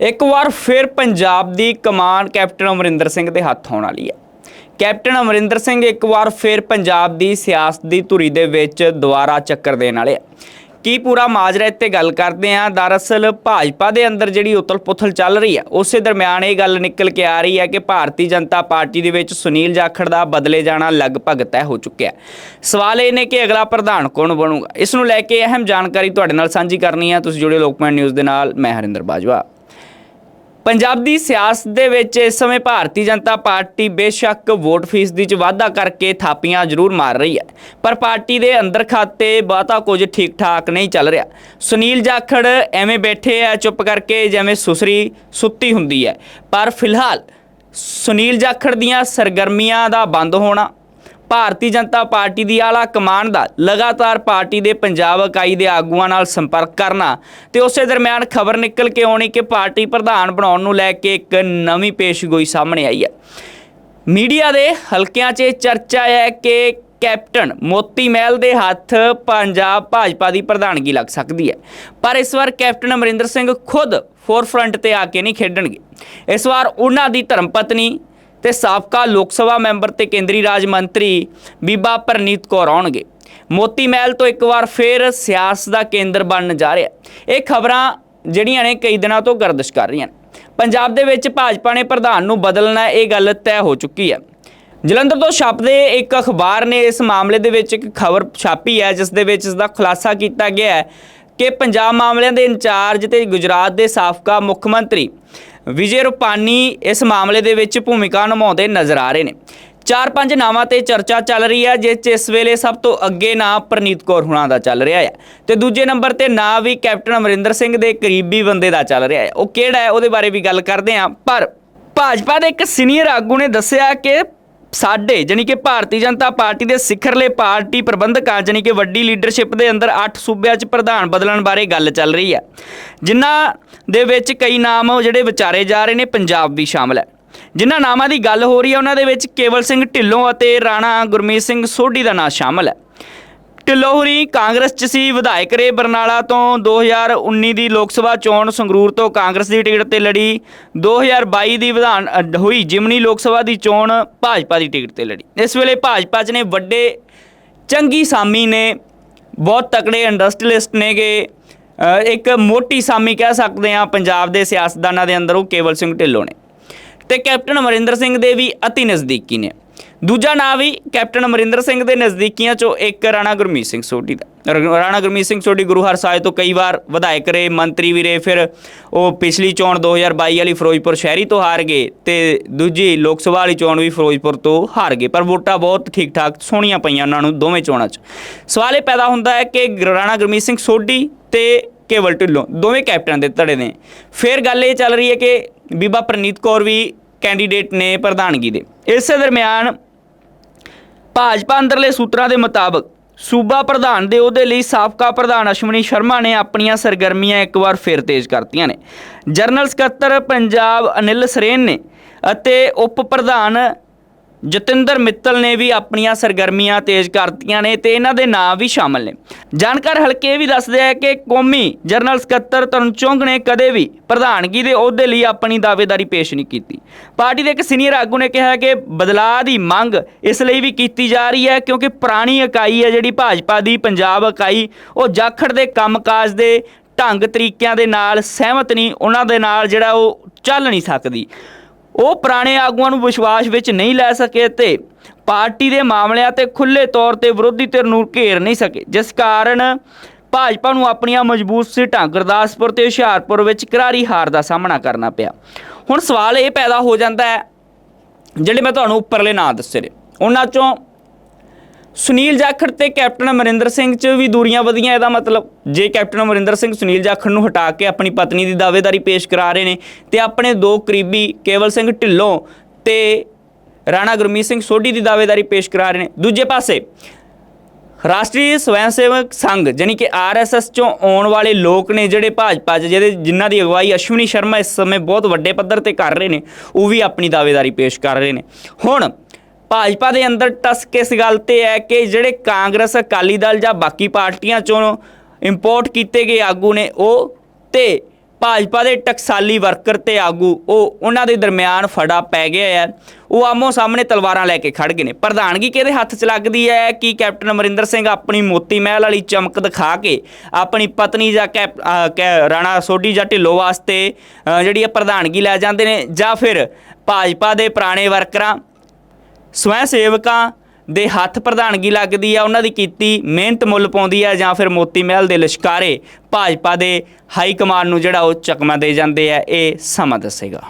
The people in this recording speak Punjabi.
ਇੱਕ ਵਾਰ ਫਿਰ ਪੰਜਾਬ ਦੀ ਕਮਾਨ ਕੈਪਟਨ ਅਮਰਿੰਦਰ ਸਿੰਘ ਦੇ ਹੱਥ ਆਉਣ ਵਾਲੀ ਹੈ। ਕੈਪਟਨ ਅਮਰਿੰਦਰ ਸਿੰਘ ਇੱਕ ਵਾਰ ਫਿਰ ਪੰਜਾਬ ਦੀ ਸਿਆਸਤ ਦੀ ਧੁਰੀ ਦੇ ਵਿੱਚ ਦੁਬਾਰਾ ਚੱਕਰ ਦੇਣ ਵਾਲੇ ਆ। ਕੀ ਪੂਰਾ ਮਾਜਰਾ ਇੱਥੇ ਗੱਲ ਕਰਦੇ ਆ ਦਰਅਸਲ ਭਾਜਪਾ ਦੇ ਅੰਦਰ ਜਿਹੜੀ ਉਤਲ-ਪੁਥਲ ਚੱਲ ਰਹੀ ਹੈ, ਉਸੇ ਦਰਮਿਆਨ ਇਹ ਗੱਲ ਨਿਕਲ ਕੇ ਆ ਰਹੀ ਹੈ ਕਿ ਭਾਰਤੀ ਜਨਤਾ ਪਾਰਟੀ ਦੇ ਵਿੱਚ ਸੁਨੀਲ ਜਾਖੜ ਦਾ ਬਦਲੇ ਜਾਣਾ ਲਗਭਗ ਤੈਅ ਹੋ ਚੁੱਕਿਆ ਸਵਾਲ ਇਹ ਨੇ ਕਿ ਅਗਲਾ ਪ੍ਰਧਾਨ ਕੌਣ ਬਣੂਗਾ? ਇਸ ਨੂੰ ਲੈ ਕੇ ਅਹਿਮ ਜਾਣਕਾਰੀ ਤੁਹਾਡੇ ਨਾਲ ਸਾਂਝੀ ਕਰਨੀ ਹੈ। ਤੁਸੀਂ ਜੁੜੇ ਲੋਕਮੈਨ ਨਿਊਜ਼ ਦੇ ਨਾਲ, ਮੈਂ ਹਰਿੰਦਰ ਬਾਜਵਾ। ਪੰਜਾਬ ਦੀ ਸਿਆਸਤ ਦੇ ਵਿੱਚ ਇਸ ਸਮੇਂ ਭਾਰਤੀ ਜਨਤਾ ਪਾਰਟੀ ਬੇਸ਼ੱਕ ਵੋਟ ਫੀਸਦੀ ਚ ਵਾਧਾ ਕਰਕੇ ਥਾਪੀਆਂ ਜ਼ਰੂਰ ਮਾਰ ਰਹੀ ਹੈ। ਪਰ ਪਾਰਟੀ ਦੇ ਅੰਦਰ ਖਾਤੇ ਬਹੁਤਾ ਕੁਝ ਠੀਕ ਠਾਕ ਨਹੀਂ ਚੱਲ ਰਿਹਾ। ਸੁਨੀਲ ਜਾਖੜ ਐਵੇਂ ਬੈਠੇ ਆ ਚੁੱਪ ਕਰਕੇ ਜਿਵੇਂ ਸੁਸਰੀ ਸੁੱਤੀ ਹੁੰਦੀ ਹੈ। ਪਰ ਫਿਲਹਾਲ ਸੁਨੀਲ ਜਾਖੜ ਦੀਆਂ ਸਰਗਰਮੀਆਂ ਦਾ ਬੰਦ ਹੋਣਾ ਭਾਰਤੀ ਜਨਤਾ ਪਾਰਟੀ ਦੀ ਆਲਾ ਕਮਾਨ ਦਾ ਲਗਾਤਾਰ ਪਾਰਟੀ ਦੇ ਪੰਜਾਬ ਇਕਾਈ ਦੇ ਆਗੂਆਂ ਨਾਲ ਸੰਪਰਕ ਕਰਨਾ ਤੇ ਉਸੇ ਦਰਮਿਆਨ ਖਬਰ ਨਿਕਲ ਕੇ ਆਉਣੀ ਕਿ ਪਾਰਟੀ ਪ੍ਰਧਾਨ ਬਣਾਉਣ ਨੂੰ ਲੈ ਕੇ ਇੱਕ ਨਵੀਂ ਪੇਸ਼ਗੋਈ ਸਾਹਮਣੇ ਆਈ ਹੈ। ਮੀਡੀਆ ਦੇ ਹਲਕਿਆਂ 'ਚ ਇਹ ਚਰਚਾ ਹੈ ਕਿ ਕੈਪਟਨ ਮੋਤੀ ਮਹਿਲ ਦੇ ਹੱਥ ਪੰਜਾਬ ਭਾਜਪਾ ਦੀ ਪ੍ਰਧਾਨਗੀ ਲੱਗ ਸਕਦੀ ਹੈ। ਪਰ ਇਸ ਵਾਰ ਕੈਪਟਨ ਅਮਰਿੰਦਰ ਸਿੰਘ ਖੁਦ ਫੋਰਫਰੰਟ ਤੇ ਆ ਕੇ ਨਹੀਂ ਖੇਡਣਗੇ। ਇਸ ਵਾਰ ਉਹਨਾਂ ਦੀ ਧਰਮ ਪਤਨੀ ਤੇ ਸਾਬਕਾ ਲੋਕ ਸਭਾ ਮੈਂਬਰ ਤੇ ਕੇਂਦਰੀ ਰਾਜ ਮੰਤਰੀ ਬੀਬਾ ਪਰਨੀਤ ਕੌਰ ਆਉਣਗੇ। ਮੋਤੀ ਮਹਿਲ ਤੋਂ ਇੱਕ ਵਾਰ ਫੇਰ ਸਿਆਸਤ ਦਾ ਕੇਂਦਰ ਬਣਨ ਜਾ ਰਿਹਾ ਇਹ ਖਬਰਾਂ ਜਿਹੜੀਆਂ ਨੇ ਕਈ ਦਿਨਾਂ ਤੋਂ ਗਰਦਿਸ਼ ਕਰ ਰਹੀਆਂ ਨੇ। ਪੰਜਾਬ ਦੇ ਵਿੱਚ ਭਾਜਪਾ ਨੇ ਪ੍ਰਧਾਨ ਨੂੰ ਬਦਲਣਾ ਇਹ ਗੱਲ ਤੈਅ ਹੋ ਚੁੱਕੀ ਹੈ। ਜਲੰਧਰ ਤੋਂ ਛਾਪਦੇ ਇੱਕ ਅਖਬਾਰ ਨੇ ਇਸ ਮਾਮਲੇ ਦੇ ਵਿੱਚ ਇੱਕ ਖਬਰ ਛਾਪੀ ਹੈ, ਜਿਸ ਦੇ ਵਿੱਚ ਇਸ ਦਾ ਖੁਲਾਸਾ ਕੀਤਾ ਗਿਆ ਹੈ ਕਿ ਪੰਜਾਬ ਮਾਮਲਿਆਂ ਦੇ ਇੰਚਾਰਜ ਤੇ ਗੁਜਰਾਤ ਦੇ ਸਾਬਕਾ ਮੁੱਖ ਮੰਤਰੀ ਵਿਜੇ ਰੂਪਾਨੀ ਇਸ ਮਾਮਲੇ ਦੇ ਵਿੱਚ ਭੂਮਿਕਾ ਨਿਭਾਉਂਦੇ ਨਜ਼ਰ ਆ ਰਹੇ ਨੇ। ਚਾਰ ਪੰਜ ਨਾਵਾਂ ਤੇ ਚਰਚਾ ਚੱਲ ਰਹੀ ਹੈ, ਜਿਸ 'ਚ ਇਸ ਵੇਲੇ ਸਭ ਤੋਂ ਅੱਗੇ ਨਾਂ ਪ੍ਰਨੀਤ ਕੌਰ ਹੁਣਾਂ ਦਾ ਚੱਲ ਰਿਹਾ ਹੈ। ਤੇ ਦੂਜੇ ਨੰਬਰ ਤੇ ਨਾਂ ਵੀ ਕੈਪਟਨ ਅਮਰਿੰਦਰ ਸਿੰਘ ਦੇ ਕਰੀਬੀ ਬੰਦੇ ਦਾ ਚੱਲ ਰਿਹਾ ਹੈ। ਉਹ ਕਿਹੜਾ ਹੈ, ਉਹਦੇ ਬਾਰੇ ਵੀ ਗੱਲ ਕਰਦੇ ਹਾਂ। ਪਰ ਭਾਜਪਾ ਦੇ ਇੱਕ ਸੀਨੀਅਰ ਆਗੂ ਨੇ ਦੱਸਿਆ ਕਿ ਸਾਡੇ, ਜਾਣੀ ਕਿ ਭਾਰਤੀ ਜਨਤਾ ਪਾਰਟੀ ਦੇ ਸਿਖਰਲੇ ਪਾਰਟੀ ਪ੍ਰਬੰਧਕਾਂ ਜਾਣੀ ਕਿ ਵੱਡੀ ਲੀਡਰਸ਼ਿਪ ਦੇ ਅੰਦਰ 8 ਸੂਬਿਆਂ 'ਚ ਪ੍ਰਧਾਨ ਬਦਲਣ ਬਾਰੇ ਗੱਲ ਚੱਲ ਰਹੀ ਹੈ। ਜਿਨ੍ਹਾਂ ਦੇ ਵਿੱਚ ਕਈ ਨਾਮ ਜਿਹੜੇ ਵਿਚਾਰੇ ਜਾ ਰਹੇ ਨੇ, ਪੰਜਾਬ ਵੀ ਸ਼ਾਮਲ ਹੈ। ਜਿਨ੍ਹਾਂ ਨਾਮਾਂ ਦੀ ਗੱਲ ਹੋ ਰਹੀ ਹੈ, ਉਹਨਾਂ ਦੇ ਵਿੱਚ ਕੇਵਲ ਸਿੰਘ ਢਿੱਲੋਂ ਅਤੇ ਰਾਣਾ ਗੁਰਮੀਤ ਸਿੰਘ ਸੋਢੀ ਦਾ ਨਾਮ ਸ਼ਾਮਲ ਹੈ। ਢਿੱਲੋਂ ਹੋਰੀ ਕਾਂਗਰਸ 'ਚ ਸੀ ਵਿਧਾਇਕ ਰੇ ਬਰਨਾਲਾ ਤੋਂ 2019 ਦੀ ਲੋਕ ਸਭਾ ਚੋਣ ਸੰਗਰੂਰ ਤੋਂ ਕਾਂਗਰਸ ਦੀ ਟਿਕਟ ਤੇ ਲੜੀ। 2022 ਦੀ ਵਿਧਾਨ ਹੋਈ ਜਿਮਨੀ ਲੋਕ ਸਭਾ ਦੀ ਚੋਣ ਭਾਜਪਾ ਦੀ ਟਿਕਟ ਤੇ ਲੜੀ। ਇਸ ਵੇਲੇ ਭਾਜਪਾ 'ਚ ਨੇ ਵੱਡੇ ਚੰਗੀ ਸਾਮੀ ਨੇ ਬਹੁਤ ਤਕੜੇ ਇੰਡਸਟਰੀਲਿਸਟ ਨੇਗੇ। ਅ, ਇੱਕ ਮੋਟੀ ਸਾਮੀ ਕਹਿ ਸਕਦੇ ਆ ਪੰਜਾਬ ਦੇ ਸਿਆਸਤਦਾਨਾਂ ਦੇ ਅੰਦਰ ਉਹ ਕੇਵਲ ਸਿੰਘ ਢਿੱਲੋਂ ਨੇ। ਤੇ ਕੈਪਟਨ ਅਮਰਿੰਦਰ ਸਿੰਘ ਦੇ ਵੀ ਅਤੀ ਨਜ਼ਦੀਕੀ ਨੇ। ਦੂਜਾ ਨਾਂ ਵੀ ਕੈਪਟਨ ਅਮਰਿੰਦਰ ਸਿੰਘ ਦੇ ਨਜ਼ਦੀਕੀਆਂ ਚੋਂ ਇੱਕ ਰਾਣਾ ਗੁਰਮੀਤ ਸਿੰਘ ਸੋਢੀ ਦਾ। ਰ- ਰਾਣਾ ਗੁਰਮੀਤ ਸਿੰਘ ਸੋਢੀ ਗੁਰੂ ਹਰਸਾਏ ਤੋਂ ਕਈ ਵਾਰ ਵਿਧਾਇਕ ਰਹੇ, ਮੰਤਰੀ ਵੀ ਰਹੇ, ਫਿਰ ਉਹ ਪਿਛਲੀ ਚੋਣ 2022 ਵਾਲੀ ਫਿਰੋਜ਼ਪੁਰ ਸ਼ਹਿਰੀ ਤੋਂ ਹਾਰ ਗਏ ਤੇ ਦੂਜੀ ਲੋਕ ਸਭਾ ਵਾਲੀ ਚੋਣ ਵੀ ਫਿਰੋਜ਼ਪੁਰ ਤੋਂ ਹਾਰ ਗਏ। ਪਰ ਵੋਟਾਂ ਬਹੁਤ ਠੀਕ ਠਾਕ ਸੋਹਣੀਆਂ ਪਈਆਂ ਉਹਨਾਂ ਨੂੰ ਦੋਵੇਂ ਚੋਣਾਂ 'ਚ। ਸਵਾਲ ਇਹ ਪੈਦਾ ਹੁੰਦਾ ਹੈ ਕਿ ਰਾਣਾ ਗੁਰਮੀਤ ਸਿੰਘ ਸੋਢੀ ਤੇ ਕੇਵਲ ਢਿੱਲੋਂ ਦੋਵੇਂ ਕੈਪਟਨ ਦੇ ਧੜੇ ਨੇ। ਫਿਰ ਗੱਲ ਇਹ ਚੱਲ ਰਹੀ ਹੈ ਕਿ ਬੀਬਾ ਪ੍ਰਨੀਤ ਕੌਰ ਵੀ ਕੈਂਡੀਡੇਟ ਨੇ ਪ੍ਰਧਾਨਗੀ ਦੇ। ਇਸੇ ਦਰਮਿਆਨ ਭਾਜਪਾ ਅੰਦਰਲੇ ਸੂਤਰਾਂ ਦੇ ਮੁਤਾਬਕ ਸੂਬਾ ਪ੍ਰਧਾਨ ਦੇ ਉਹਦੇ ਲਈ ਸਾਬਕਾ ਪ੍ਰਧਾਨ ਅਸ਼ਵਨੀ ਸ਼ਰਮਾ ਨੇ ਆਪਣੀਆਂ ਸਰਗਰਮੀਆਂ ਇੱਕ ਵਾਰ ਫਿਰ ਤੇਜ਼ ਕਰਤੀਆਂ ਨੇ। ਜਨਰਲ ਸਕੱਤਰ ਪੰਜਾਬ ਅਨਿਲ ਸਰੇਨ ਨੇ ਅਤੇ ਉਪ ਪ੍ਰਧਾਨ ਜਤਿੰਦਰ ਮਿੱਤਲ ਨੇ ਵੀ ਆਪਣੀਆਂ ਸਰਗਰਮੀਆਂ ਤੇਜ਼ ਕਰਤੀਆਂ ਨੇ ਤੇ ਇਹਨਾਂ ਦੇ ਨਾਂ ਵੀ ਸ਼ਾਮਲ ਨੇ। ਜਾਣਕਾਰ ਹਲਕੇ ਇਹ ਵੀ ਦੱਸਦੇ ਆ ਕਿ ਕੌਮੀ ਜਨਰਲ ਸਕੱਤਰ ਤਰਨ ਚੁੰਗ ਨੇ ਕਦੇ ਵੀ ਪ੍ਰਧਾਨਗੀ ਦੇ ਅਹੁਦੇ ਲਈ ਆਪਣੀ ਦਾਅਵੇਦਾਰੀ ਪੇਸ਼ ਨਹੀਂ ਕੀਤੀ। ਪਾਰਟੀ ਦੇ ਇੱਕ ਸੀਨੀਅਰ ਆਗੂ ਨੇ ਕਿਹਾ ਕਿ ਬਦਲਾਅ ਦੀ ਮੰਗ ਇਸ ਲਈ ਵੀ ਕੀਤੀ ਜਾ ਰਹੀ ਹੈ ਕਿਉਂਕਿ ਪੁਰਾਣੀ ਇਕਾਈ ਹੈ ਜਿਹੜੀ ਭਾਜਪਾ ਦੀ, ਪੰਜਾਬ ਇਕਾਈ, ਉਹ ਜਾਖੜ ਦੇ ਕੰਮਕਾਜ ਦੇ ਢੰਗ ਤਰੀਕਿਆਂ ਦੇ ਨਾਲ ਸਹਿਮਤ ਨਹੀਂ, ਉਹਨਾਂ ਦੇ ਨਾਲ ਜਿਹੜਾ ਉਹ ਚੱਲ ਨਹੀਂ ਸਕਦੀ। ਉਹ ਪੁਰਾਣੇ ਆਗੂਆਂ ਨੂੰ ਵਿਸ਼ਵਾਸ ਵਿੱਚ ਨਹੀਂ ਲੈ ਸਕੇ ਤੇ ਪਾਰਟੀ ਦੇ ਮਾਮਲਿਆਂ ਤੇ ਖੁੱਲ੍ਹੇ ਤੌਰ ਤੇ ਵਿਰੋਧੀ ਧਿਰ ਨੂੰ ਘੇਰ ਨਹੀਂ ਸਕੇ, ਜਿਸ ਕਾਰਨ ਭਾਜਪਾ ਨੂੰ ਆਪਣੀਆਂ ਮਜ਼ਬੂਤ ਸੀਟਾਂ ਗੁਰਦਾਸਪੁਰ ਤੇ ਹੁਸ਼ਿਆਰਪੁਰ ਵਿੱਚ ਕਰਾਰੀ ਹਾਰ ਦਾ ਸਾਹਮਣਾ ਕਰਨਾ ਪਿਆ। ਹੁਣ ਸਵਾਲ ਇਹ ਪੈਦਾ ਹੋ ਜਾਂਦਾ ਹੈ, ਜਿਹੜੇ ਮੈਂ ਤੁਹਾਨੂੰ ਉੱਪਰਲੇ ਨਾਂ ਦੱਸੇ ਨੇ, ਉਹਨਾਂ ਚੋਂ ਸੁਨੀਲ ਜਾਖੜ ਤੇ ਕੈਪਟਨ ਅਮਰਿੰਦਰ ਸਿੰਘ 'ਚ ਵੀ ਦੂਰੀਆਂ ਵਧੀਆਂ, ਇਹਦਾ ਮਤਲਬ ਜੇ ਕੈਪਟਨ ਅਮਰਿੰਦਰ ਸਿੰਘ ਸੁਨੀਲ ਜਾਖੜ ਨੂੰ ਹਟਾ ਕੇ ਆਪਣੀ ਪਤਨੀ ਦੀ ਦਾਅਵੇਦਾਰੀ ਪੇਸ਼ ਕਰਾ ਰਹੇ ਨੇ, ਤੇ ਆਪਣੇ ਦੋ ਕਰੀਬੀ ਕੇਵਲ ਸਿੰਘ ਢਿੱਲੋਂ ਤੇ ਰਾਣਾ ਗੁਰਮੀਤ ਸਿੰਘ ਸੋਢੀ ਦੀ ਦਾਅਵੇਦਾਰੀ ਪੇਸ਼ ਕਰਾ ਰਹੇ ਨੇ। ਦੂਜੇ ਪਾਸੇ, ਰਾਸ਼ਟਰੀ ਸਵੈਂ ਸੇਵਕ ਸੰਘ ਜਾਨੀ ਕਿ ਆਰਐਸਐਸ ਚੋਂ ਆਉਣ ਵਾਲੇ ਲੋਕ ਨੇ ਜਿਹੜੇ ਭਾਜਪਾ 'ਚ, ਜਿਹਦੇ ਜਿਨ੍ਹਾਂ ਦੀ ਅਗਵਾਈ ਅਸ਼ਵਨੀ ਸ਼ਰਮਾ ਇਸ ਸਮੇਂ ਬਹੁਤ ਵੱਡੇ ਪੱਧਰ ਤੇ ਕਰ ਰਹੇ ਨੇ, ਉਹ ਵੀ ਆਪਣੀ ਦਾਅਵੇਦਾਰੀ ਪੇਸ਼ ਕਰ ਰਹੇ ਨੇ। ਹੁਣ ਭਾਜਪਾ ਦੇ ਅੰਦਰ ਟਸਕ ਇਸ ਗੱਲ ਤੇ ਹੈ ਕਿ ਜਿਹੜੇ ਕਾਂਗਰਸ, ਅਕਾਲੀ ਦਲ ਜਾਂ ਬਾਕੀ ਪਾਰਟੀਆਂ ਚੋਂ ਇੰਪੋਰਟ ਕੀਤੇ ਗਏ ਆਗੂ ਨੇ, ਉਹ ਤੇ ਭਾਜਪਾ ਦੇ ਟਕਸਾਲੀ ਵਰਕਰ ਤੇ ਆਗੂ, ਉਹ ਉਹਨਾਂ ਦੇ ਦਰਮਿਆਨ ਫੜਾ ਪੈ ਗਿਆ ਹੈ। ਉਹ ਆਮੋ ਸਾਹਮਣੇ ਤਲਵਾਰਾਂ ਲੈ ਕੇ ਖੜ ਗਏ ਨੇ। ਪ੍ਰਧਾਨਗੀ ਕਿਹਦੇ ਹੱਥ 'ਚ ਲੱਗਦੀ ਹੈ ਕਿ ਕੈਪਟਨ ਅਮਰਿੰਦਰ ਸਿੰਘ ਆਪਣੀ ਮੋਤੀ ਮਹਿਲ ਵਾਲੀ ਚਮਕ ਦਿਖਾ ਕੇ ਆਪਣੀ ਪਤਨੀ ਜਾਂ ਕੈਪ ਕੈ- ਰਾਣਾ ਸੋਢੀ ਜਾਂ ਢਿੱਲੋਂ ਵਾਸਤੇ ਜਿਹੜੀ ਹੈ ਪ੍ਰਧਾਨਗੀ ਲੈ ਜਾਂਦੇ ਨੇ ਜਾਂ ਫਿਰ ਭਾਜਪਾ ਦੇ ਪੁਰਾਣੇ ਵਰਕਰਾਂ ਸਵੈ ਸੇਵਕਾਂ ਦੇ ਹੱਥ ਪ੍ਰਧਾਨਗੀ ਲੱਗਦੀ ਆ, ਉਹਨਾਂ ਦੀ ਕੀਤੀ ਮਿਹਨਤ ਮੁੱਲ ਪਾਉਂਦੀ ਆ ਜਾਂ ਫਿਰ ਮੋਤੀ ਮਹਿਲ ਦੇ ਲਿਸ਼ਕਾਰੇ ਭਾਜਪਾ ਦੇ ਹਾਈ ਕਮਾਂਡ ਨੂੰ ਜਿਹੜਾ ਉਹ ਚਕਮਾ ਦੇ ਜਾਂਦੇ ਆ, ਇਹ ਸਮਾਂ ਦੱਸੇਗਾ।